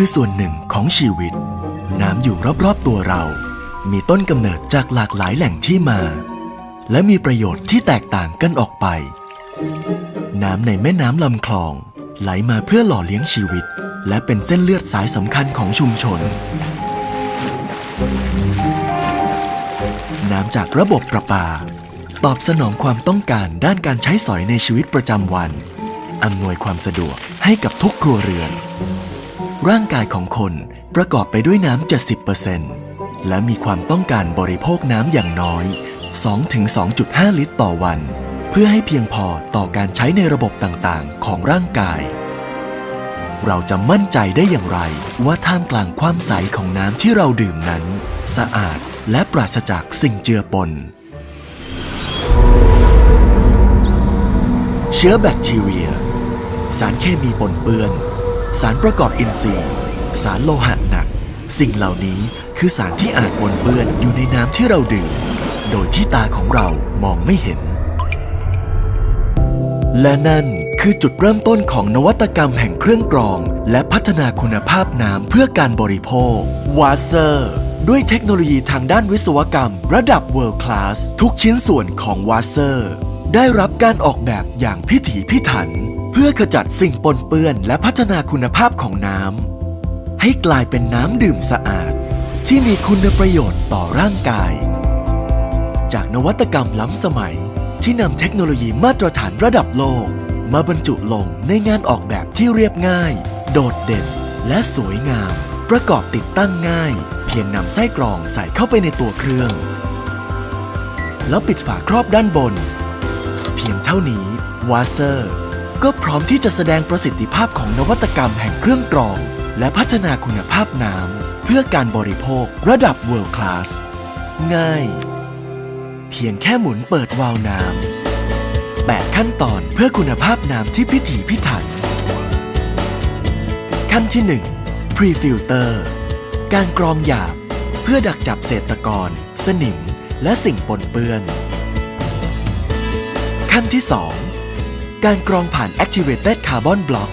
คือส่วนหนึ่งของชีวิต น้ำอยู่รอบๆตัวเรา มีต้นกำเนิดจากหลากหลายแหล่งที่มา และมีประโยชน์ที่แตกต่างกันออกไป น้ำในแม่น้ำลำคลอง ไหลมาเพื่อหล่อเลี้ยงชีวิต และเป็นเส้นเลือดสายสำคัญของชุมชน น้ำจากระบบประปา ตอบสนองความต้องการด้านการใช้สอยในชีวิตประจำวันอำนวยความสะดวกให้กับทุกครัวเรือน ร่างกายของคนประกอบไปด้วยน้ำ70%และมีความต้องการบริโภคน้ำอย่างน้อย 2-2.5 ลิตรต่อวัน เพื่อให้เพียงพอต่อการใช้ในระบบต่างๆ ของร่างกาย เราจะมั่นใจได้อย่างไร ว่าท่ามกลางความใสของน้ำที่เราดื่มนั้น สะอาดและปราศจากสิ่งเจือปน เชื้อแบคทีเรีย สารเคมีปนเปื้อน สารประกอบอินทรีย์ สารโลหะหนัก สิ่งเหล่านี้คือสารที่อาจปนเปื้อนอยู่ในน้ำที่เราดื่ม โดยที่ตาของเรามองไม่เห็น และนั่นคือจุดเริ่มต้นของนวัตกรรมแห่งเครื่องกรอง และพัฒนาคุณภาพน้ำเพื่อการบริโภควาเซอร์ ด้วยเทคโนโลยีทางด้านวิศวกรรม ระดับ World Class ทุกชิ้นส่วนของวาเซอร์ ได้รับการออกแบบอย่างพิถีพิถัน พื่อขจัดสิ่งปนเปื้อนและพัฒนาคุณภาพของน้ำให้กลายเป็นน้ำดื่มสะอาด ที่มีคุณประโยชน์ต่อร่างกาย จากนวัตกรรมล้ำสมัยที่นำเทคโนโลยีมาตรฐานระดับโลก มาบรรจุลงในงานออกแบบที่เรียบง่าย โดดเด่น และสวยงาม ประกอบติดตั้งง่าย เพียงนำไส้กรองใส่เข้าไปในตัวเครื่อง แล้วปิดฝาครอบด้านบน เพียงเท่านี้วาเซอร์ ก็พร้อมที่จะแสดงประสิทธิภาพของนวัตกรรมแห่งเครื่องกรอง และพัฒนาคุณภาพน้ำเพื่อการบริโภคระดับ World Class ง่าย เพียงแค่หมุนเปิดวาล์วน้ำแปดขั้นตอนเพื่อคุณภาพน้ำที่พิถีพิถัน ขั้นที่ 1 Pre-filter การกรองหยาบ เพื่อดักจับเศษตะกอนสนิม และสิ่งปนเปื้อน ขั้นที่ 2 การกรองผ่าน Activated Carbon Block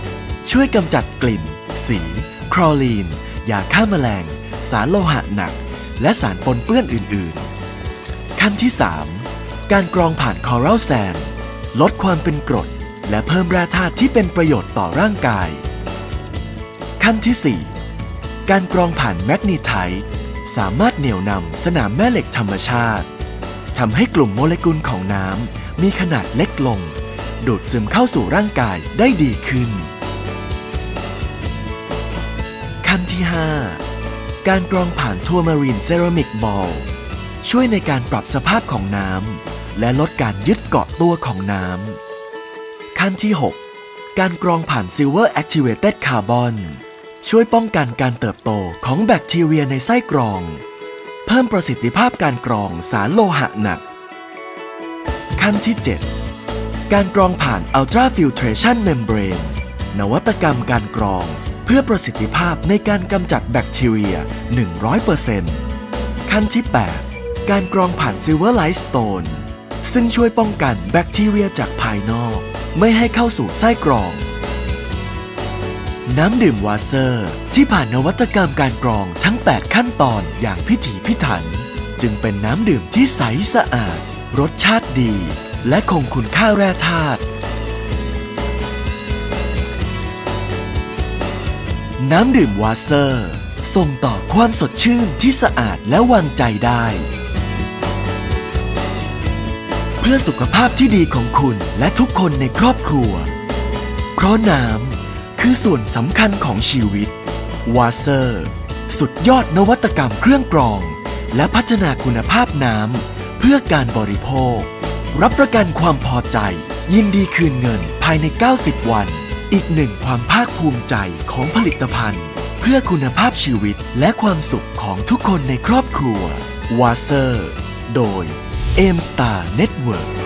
ช่วยกำจัดกลิ่น สี คลอรีน ยาฆ่าแมลง สารโลหะหนัก และสารปนเปื้อนอื่น ๆ ขั้นที่ 3 การกรองผ่าน Coral Sand ลดความเป็นกรด และเพิ่มแร่ธาตุที่เป็นประโยชน์ต่อร่างกาย ขั้นที่ 4 การกรองผ่านแมกนีไทต์สามารถเหนี่ยวนำสนามแม่เหล็กธรรมชาติทำให้กลุ่มโมเลกุลของน้ำมีขนาดเล็กลง ดูดซึมเข้าสู่ร่างกายได้ดีขึ้นขั้นที่ 5 การกรองผ่านทัวมารีนเซรามิกบอลช่วยในการปรับสภาพของน้ำและลดการยึดเกาะตัวของน้ำขั้นที่ 6 การกรองผ่าน Silver Activated Carbon ช่วยป้องกันการเติบโตของแบคทีเรียในไส้กรอง เพิ่มประสิทธิภาพการกรองสารโลหะหนักขั้นที่ 7 การกรองผ่าน Ultra Filtration Membrane นวัตกรรมการกรอง เพื่อประสิทธิภาพในการกำจัดแบคทีเรีย 100%ขั้นที่ 8 การกรองผ่าน Silver Light Stone ซึ่งช่วยป้องกันแบคทีเรียจากภายนอก ไม่ให้เข้าสู่ไส้กรอง น้ำดื่มวาเซอร์ ที่ผ่านนวัตกรรมการกรองทั้ง 8 ขั้นตอนอย่างพิถีพิถัน จึงเป็นน้ำดื่มที่ใสสะอาด รสชาติดี และคงคุณค่าแร่ธาตุน้ำดื่มวาเซอร์ ส่งต่อความสดชื่นที่สะอาดและวางใจได้ เพื่อสุขภาพที่ดีของคุณและทุกคนในครอบครัว เพราะน้ำคือส่วนสำคัญของชีวิตวาเซอร์ สุดยอดนวัตกรรมเครื่องกรอง และพัฒนาคุณภาพน้ำเพื่อการบริโภค รับประกันความพอใจ ยินดีคืนเงินภายใน 90 วัน อีกหนึ่งความภาคภูมิใจของผลิตภัณฑ์ เพื่อคุณภาพชีวิตและความสุขของทุกคนในครอบครัววาเซอร์ โดย a m Star Network